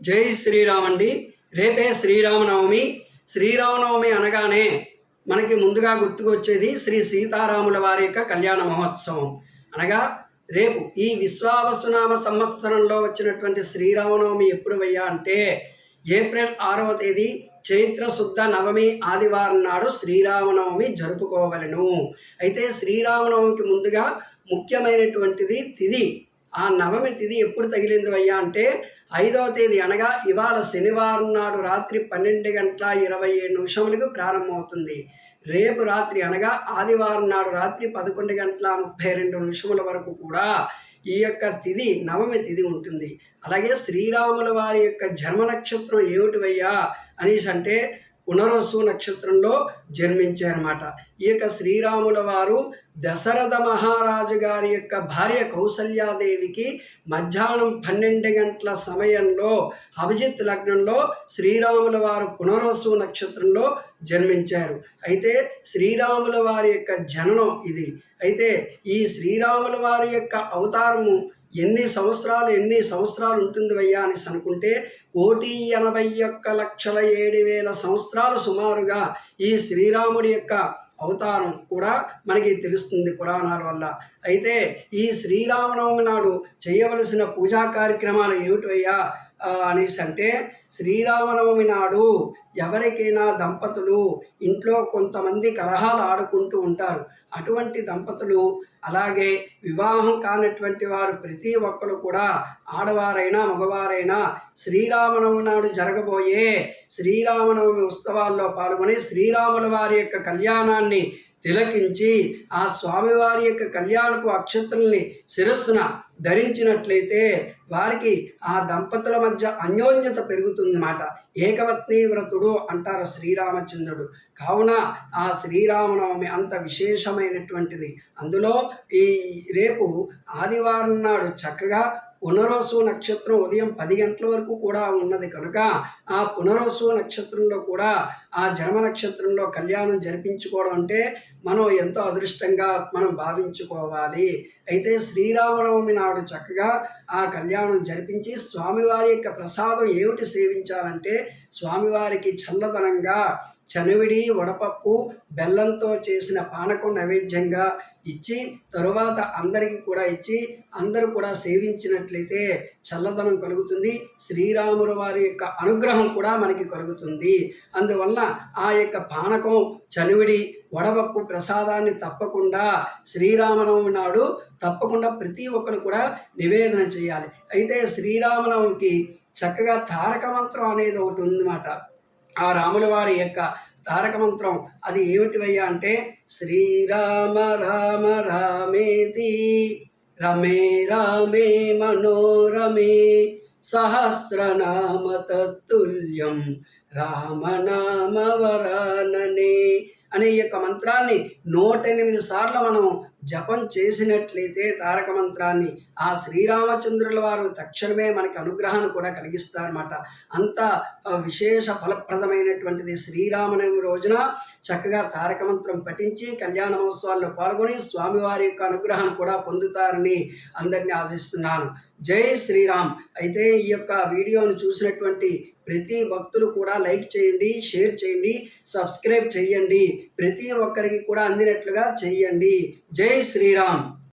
జై శ్రీరామ్ అండి రేపే శ్రీరామనవమి. శ్రీరామనవమి అనగానే మనకి ముందుగా గుర్తుకొచ్చేది శ్రీ సీతారాముల వారి యొక్క కళ్యాణ మహోత్సవం. అనగా రేపు ఈ విశ్వావసునామ సంవత్సరంలో వచ్చినటువంటి శ్రీరామనవమి ఎప్పుడు వయ్యా అంటే ఏప్రిల్ ఆరవ తేదీ చైత్ర శుద్ధ నవమి ఆదివారం నాడు శ్రీరామనవమి జరుపుకోవలను. అయితే శ్రీరామనవమికి ముందుగా ముఖ్యమైనటువంటిది తిథి ఆ నవమి తిథి ఎప్పుడు తగిలింది వయ్యా అంటే ఐదవ తేదీ అనగా ఇవాళ శనివారం నాడు రాత్రి పన్నెండు గంటల ఇరవై ఏడు నిమిషములకు ప్రారంభమవుతుంది. రేపు రాత్రి అనగా ఆదివారం నాడు రాత్రి పదకొండు గంటల ముప్పై రెండు నిమిషముల వరకు కూడా ఈ యొక్క తిథి నవమి తిథి ఉంటుంది. అలాగే శ్రీరాముల వారి యొక్క జన్మ నక్షత్రం ఏమిటివయ్యా అనేసి అంటే పునరస్సు నక్షత్రంలో జన్మించారన్నమాట. ఈ యొక్క శ్రీరాముల వారు దశరథ మహారాజు గారి యొక్క భార్య కౌసల్యాదేవికి మధ్యాహ్నం పన్నెండు గంటల సమయంలో అభిజిత్ లగ్నంలో శ్రీరాముల వారు పునరస్సు నక్షత్రంలో జన్మించారు. అయితే శ్రీరాముల వారి యొక్క జననం ఇది. అయితే ఈ శ్రీరాముల వారి యొక్క అవతారము ఎన్ని సంవత్సరాలు ఎన్ని సంవత్సరాలు ఉంటుంది వయ్యా అని అనుకుంటే కోటి ఎనభై ఒక్క లక్షల ఏడు వేల సంవత్సరాలు సుమారుగా ఈ శ్రీరాముడి యొక్క అవతారం కూడా మనకి తెలుస్తుంది పురాణాల వల్ల. అయితే ఈ శ్రీరామనవమి నాడు చేయవలసిన పూజా కార్యక్రమాలు ఏమిటయ్యా అనేసి అంటే శ్రీరామనవమి నాడు ఎవరికైనా దంపతులు ఇంట్లో కొంతమంది కలహాలు ఆడుకుంటూ ఉంటారు. అటువంటి దంపతులు అలాగే వివాహం కానటువంటి వారు ప్రతి ఒక్కరు కూడా ఆడవారైనా మగవారైనా శ్రీరామనవమి నాడు జరగబోయే శ్రీరామనవమి ఉత్సవాల్లో పాల్గొని శ్రీరాముల వారి యొక్క కళ్యాణాన్ని తిలకించి ఆ స్వామివారి యొక్క కళ్యాణపు అక్షత్రుల్ని శిరస్సున ధరించినట్లయితే వారికి ఆ దంపతుల మధ్య అన్యోన్యత పెరుగుతుందన్నమాట. ఏకవత్ని వ్రతుడు అంటారు శ్రీరామచంద్రుడు. కావున ఆ శ్రీరామనవమి అంత విశేషమైనటువంటిది. అందులో ఈ రేపు ఆదివారం నాడు చక్కగా పునర్వసు నక్షత్రం ఉదయం పది గంటల వరకు కూడా ఉన్నది కనుక ఆ పునర్వసు నక్షత్రంలో కూడా ఆ జన్మ నక్షత్రంలో కళ్యాణం జరిపించుకోవడం అంటే మనం ఎంతో అదృష్టంగా మనం భావించుకోవాలి. అయితే శ్రీరామనవమి నాడు చక్కగా ఆ కళ్యాణం జరిపించి స్వామివారి యొక్క ప్రసాదం ఏమిటి సేవించాలంటే స్వామివారికి చల్లదనంగా చనివిడి వడపప్పు బెల్లంతో చేసిన పానకం నైవేద్యంగా ఇచ్చి తరువాత అందరికీ కూడా ఇచ్చి అందరూ కూడా సేవించినట్లయితే చల్లదనం కలుగుతుంది. శ్రీరాముల వారి యొక్క అనుగ్రహం కూడా మనకి కలుగుతుంది. అందువల్ల ఆ యొక్క పానకం చనివిడి వడపప్పు ప్రసాదాన్ని తప్పకుండా శ్రీరామనవమి నాడు తప్పకుండా ప్రతి ఒక్కరు కూడా నివేదన చేయాలి. అయితే శ్రీరామనవమికి చక్కగా తారక మంత్రం అనేది ఒకటి ఉందన్నమాట. ఆ రాముల వారి యొక్క తారక మంత్రం అది ఏమిటివయ్యా అంటే శ్రీరామ రామ రామేతి రమే రామే మనోరమే సహస్రనామ తత్తుల్యం రామనామ వరాననే అనే యొక్క మంత్రాన్ని నూట ఎనిమిది సార్లు మనం జపం చేసినట్లయితే తారక మంత్రాన్ని ఆ శ్రీరామచంద్రుల వారు తక్షణమే మనకి అనుగ్రహాన్ని కూడా కలిగిస్తారన్నమాట. అంత విశేష ఫలప్రదమైనటువంటిది శ్రీరామనవమి రోజున చక్కగా తారక మంత్రం పఠించి కళ్యాణ మహోత్సవాల్లో పాల్గొని స్వామివారి యొక్క అనుగ్రహాన్ని కూడా పొందుతారని అందరినీ ఆశిస్తున్నాను. జై శ్రీరామ్. అయితే ఈ యొక్క వీడియోను చూసినటువంటి ప్రతి భక్తులు కూడా లైక్ చేయండి షేర్ చేయండి సబ్స్క్రైబ్ చేయండి. ప్రతి ఒక్కరికి కూడా అందినట్లుగా చేయండి. జై శ్రీరామ్.